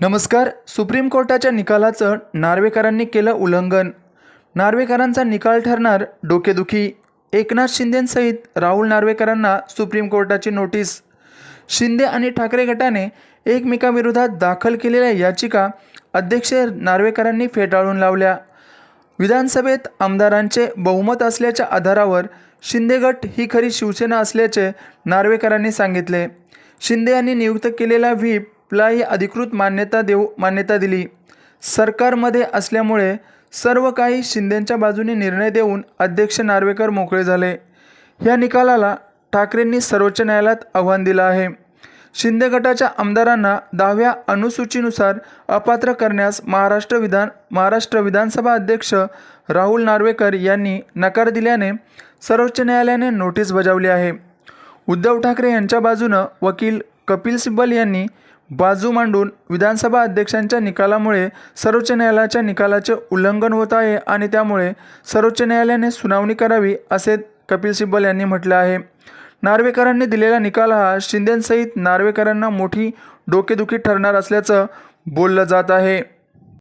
नमस्कार सुप्रीम कोर्टाच्या निकालाचं नार्वेकरांनी केलं उल्लंघन. नार्वेकरांचा निकाल ठरणार डोकेदुखी. एकनाथ शिंदेंसहित राहुल नार्वेकरांना सुप्रीम कोर्टाची नोटीस. शिंदे आणि ठाकरे गटाने एकमेकाविरोधात दाखल केलेल्या याचिका अध्यक्ष नार्वेकरांनी फेटाळून लावल्या. विधानसभेत आमदारांचे बहुमत असल्याच्या आधारावर शिंदे गट ही खरी शिवसेना असल्याचे नार्वेकरांनी सांगितले. शिंदे यांनी नियुक्त केलेला व्हीप लाही अधिकृत मान्यता देऊ मान्यता दिली. सरकारमध्ये असल्यामुळे सर्व काही शिंदेंच्या बाजूने निर्णय देऊन अध्यक्ष नार्वेकर मोकळे झाले. या निकालाला ठाकरेंनी सर्वोच्च न्यायालयात आव्हान दिलं आहे. शिंदे गटाच्या आमदारांना दहाव्या अनुसूचीनुसार अपात्र करण्यास महाराष्ट्र विधान महाराष्ट्र विधानसभा अध्यक्ष राहुल नार्वेकर यांनी नकार दिल्याने सर्वोच्च न्यायालयाने नोटीस बजावली आहे. उद्धव ठाकरे यांच्या बाजूनं वकील कपिल सिब्बल यांनी बाजू मांडून विधानसभा अध्यक्षांच्या निकालामुळे सर्वोच्च न्यायालयाच्या निकालाचे उल्लंघन होत आहे आणि त्यामुळे सर्वोच्च न्यायालयाने सुनावणी करावी असे कपिल सिब्बल यांनी म्हटलं आहे. नार्वेकरांनी दिलेला निकाल हा शिंदेसहित नार्वेकरांना मोठी डोकेदुखी ठरणार असल्याचं बोललं जात आहे.